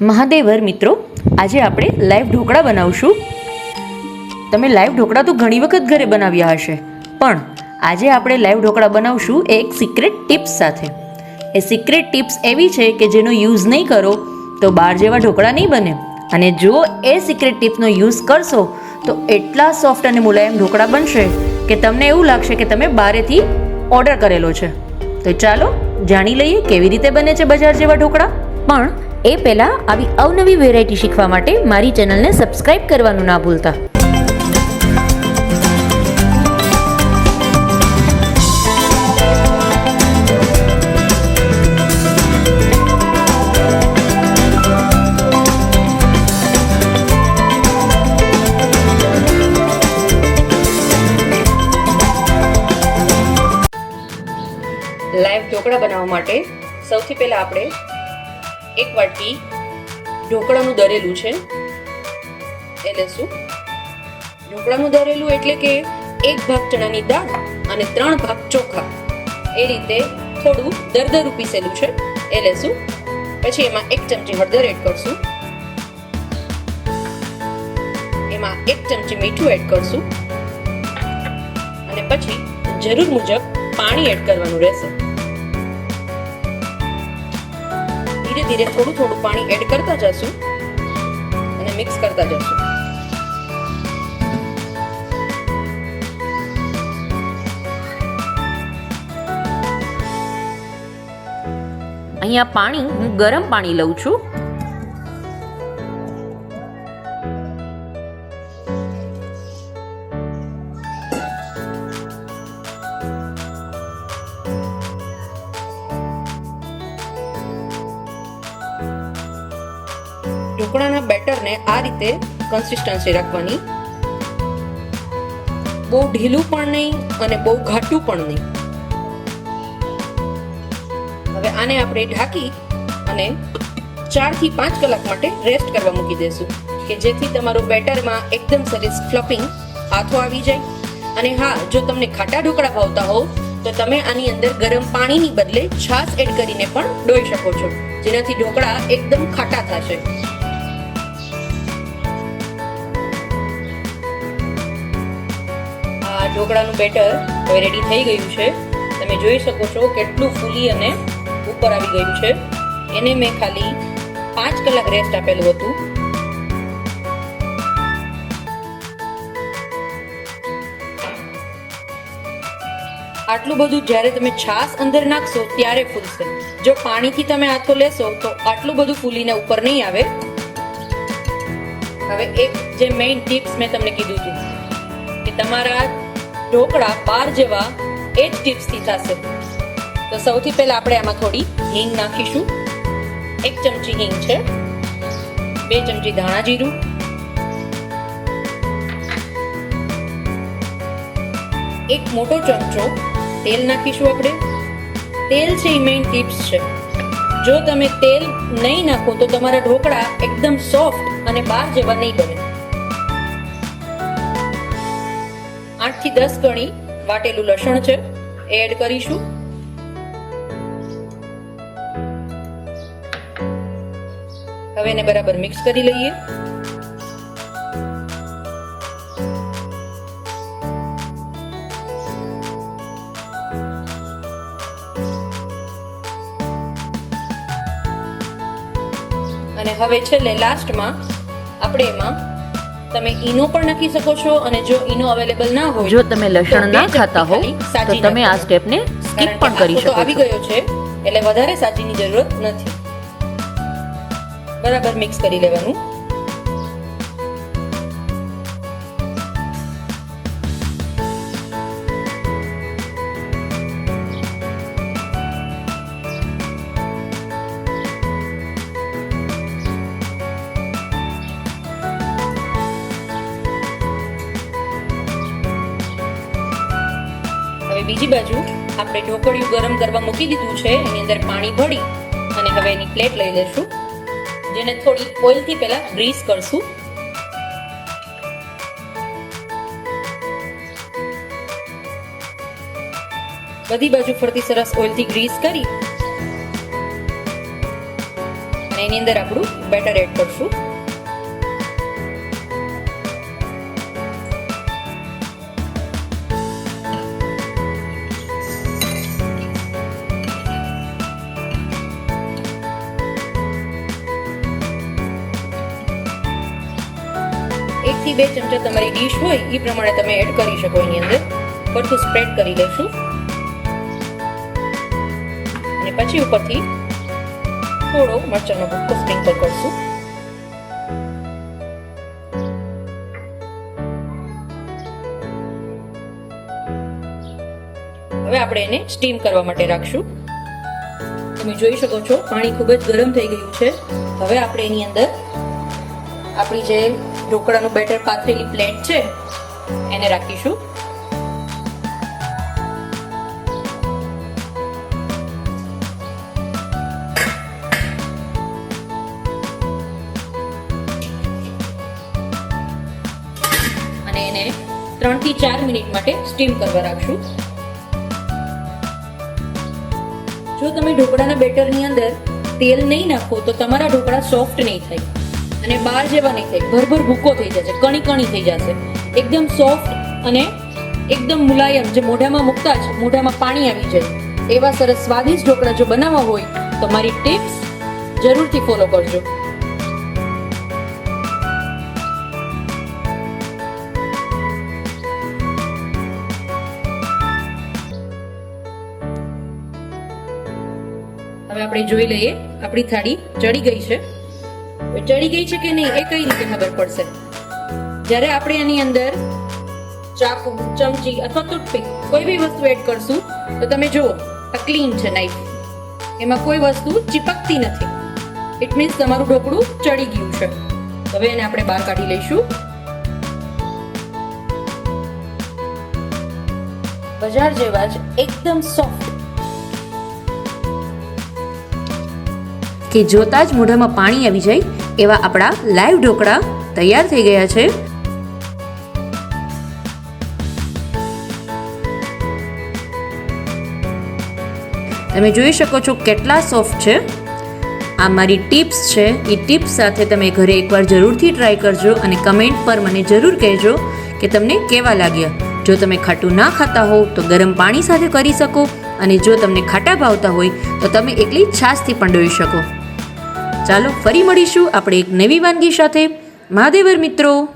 મહાદેવર મિત્રો, આજે આપણે લાઈવ ઢોકળા બનાવશું. તમે લાઈવ ઢોકળા તો ઘણી વખત ઘરે બનાવ્યા હશે, પણ આજે આપણે લાઈવ ઢોકળા બનાવશું એક સિક્રેટ ટિપ્સ સાથે. એ સિક્રેટ ટિપ્સ એવી છે કે જેનો યુઝ નહીં કરો તો બહાર જેવા ઢોકળા નહીં બને. અને જો એ સિક્રેટ ટિપ્સનો યુઝ કરશો, તો એટલા સોફ્ટ અને મુલાયમ ઢોકળા બનશે કે તમને એવું લાગશે કે તમે બારેથી ઓર્ડર કરેલો છે. તો ચાલો, જાણી લઈએ કેવી રીતે બને છે બજાર જેવા ઢોકળા. પણ એ પહેલાં આવી અવનવી વેરાયટી શીખવા માટે મારી ચેનલને સબસ્ક્રાઇબ કરવાનું ના ભૂલતા. લાઈવ ઢોકળા બનાવવા માટે સૌથી પહેલાં આપણે એક વાટકી ઢોકળાનું દરેલું છે. એ લેશું. ઢોકળાનું દરેલું એટલે કે એક ભાગ ચણાની દાળ અને ત્રણ ભાગ ચોખા. એ રીતે થોડું દરદરું પીસેલું છે. એ લેશું. પછી એમાં એક ચમચી હળદર એડ કરશું. એમાં એક ચમચી મીઠું એડ કરશું. અને પછી જરૂર મુજબ પાણી એડ કરવાનું રહેશે. ધીરે થોડું થોડું પાણી એડ કરતા જશું અને મિક્સ કરતા જશું. અહીંયા પાણી હું ગરમ પાણી લઉં છું. ઢોકળાના બેટરને આ રીતે કન્સિસ્ટન્સી રાખવાની. બહુ ઢીલું પણ નહીં અને બહુ ઘાટું પણ નહીં. હવે આને આપણે ઢાંકી અને ચારથી પાંચ કલાક માટે રેસ્ટ કરવા મૂકી દેશું. કે જેથી તમારું બેટરમાં એકદમ સરસ ફ્લફિંગ હાથો આવી જાય. અને હા, જો તમને ખાટા ઢોકળા ભાવતા હોવ, તો તમે આની અંદર ગરમ પાણીની બદલે છાશ એડ કરીને પણ ડોઈ શકો છો. જેનાથી ઢોકળા એકદમ ખાટા થશે. ઢોકળાનું બેટર હવે રેડી થઈ ગયું છે. તમે જોઈ શકો છો કેટલું ફૂલી અને ઉપર આવી ગયું છે. એને મેં ખાલી પાંચ કલાક રેસ્ટ આપેલું હતું. આટલું બધું જ્યારે તમે છાશ અંદર નાખશો ત્યારે ફૂલશે. જો પાણીથી તમે હાથો લેશો તો આટલું બધું ફૂલીને ઉપર નહીં આવે. હવે એક જે મેઇન ટિપ્સ મેં તમને કીધું હતું કે તમારા ઢોકળા બાર જેવા એ જ ટિપ્સથી થશે. તો સૌથી પહેલાં આપણે આમાં થોડી હિંગ નાખીશું. એક ચમચી હિંગ છે. બે ચમચી ધાણા જીરું. એક મોટો ચમચો તેલ નાખીશું આપણે. તેલ છે એ મેઇન ટિપ્સ છે. જો તમે તેલ નહીં નાખો તો તમારા ઢોકળા એકદમ સોફ્ટ અને બાર જેવા નહીં બને આઠથી દસ ગણી વાટેલું લસણ છે. એડ કરીશું. હવે એને બરાબર મિક્સ કરી લઈએ. અને હવે છેલ્લે લાસ્ટમાં આપણે એમાં તમે ઈનો પણ નાખી શકો છો અને જો ઈનો અવેલેબલ ના હોય જો તમે લસણ ના ખાતા હો તો તમે આ સ્ટેપ સ્ટેપને સ્કીપ પણ કરી શકો છો. આવી ગયો છે એટલે વધારે સાજીની જરૂરત નથી. બરાબર મિક્સ કરી લેવાનું. હવે બીજી બાજુ આપણે ઢોકળિયું ગરમ કરવા મૂકી દીધું છે, એની અંદર પાણી ભળી અને હવે એની પ્લેટ લઈ લેશું, જેને થોડી ઓઇલથી પહેલા ગ્રીસ કરશું. બધી બાજુ ફરતી સરસ ઓઇલથી ગ્રીસ કરી અને એની અંદર આપણું બેટર એડ કરશું. એક થી બે ચમચા તમારી ડીશ હોય એ પ્રમાણે તમે એડ કરી શકો એની અંદર. પરથી સ્પ્રેડ કરી લઈશું. અને પછી ઉપરથી થોડો મરચાંનો ભૂક્કો સ્પ્રિંકલ કરશું. હવે આપણે એને સ્ટીમ કરવા માટે રાખશું. તમે જોઈ શકો છો, પાણી ખૂબ જ ગરમ થઈ ગયું છે. હવે આપણે એની અંદર આપણી જે ઢોકળાનું બેટર પાથરેલી પ્લેટ છે, એને રાખીશું. અને એને ત્રણથી ચાર મિનિટ માટે સ્ટીમ કરવા રાખશું. જો તમે ઢોકળાના બેટરની અંદર તેલ નહીં નાખો, તો તમારા ઢોકળા સોફ્ટ નહીં થાય. અને બાર જેવા નહીં થાય ભરભર ભૂકો થઈ જશે કણી કણી થઈ જશે. એકદમ સોફ્ટ અને એકદમ મુલાયમ, જે મોઢામાં મૂકતા જ, મોઢામાં પાણી આવી જાય. એવા સરસ સ્વાદિષ્ટ ઢોકળા જો બનાવવા હોય તો મારી ટિપ્સ જરૂરથી ફોલો કરજો. હવે આપણે જોઈ લઈએ, આપણી થાળી ચડી ગઈ છે. ચડી ગઈ છે કે નહીં એ કઈ રીતે ખબર પડશે? જ્યારે આપણે એની અંદર ચાકુ, ચમચી અથવા ટૂથપીક કોઈ બી વસ્તુ એડ કરશું, તો તમે જુઓ, આ ક્લીન છે નાઈફ એમાં કોઈ વસ્તુ ચીપકતી નથી. ઇટ મીન્સ તમારું ઢોકળું ચડી ગયું છે. હવે એને આપણે બહાર કાઢી લઈશું. બજાર જેવા જ એકદમ સોફ્ટ કે જોતા જ મોઢામાં પાણી આવી જાય એવા આપણા લાઈવ ઢોકળા તૈયાર થઈ ગયા છે. તમે જોઈ શકો છો કેટલા સોફ્ટ છે. આ મારી ટિપ્સ છે. એ ટિપ્સ સાથે તમે ઘરે એકવાર જરૂરથી ટ્રાય કરજો અને કમેન્ટ પર મને જરૂર કહેજો કે તમને કેવા લાગ્યા. જો તમે ખાટું ના ખાતા હોવ તો ગરમ પાણી સાથે કરી શકો અને જો તમને ખાટા ભાવતા હોય તો તમે એકલી છાશથી પણ ડોઈ શકો. ચાલો ફરી મળીશું આપણે એક નવી વાનગી સાથે. મહાદેવર મિત્રો.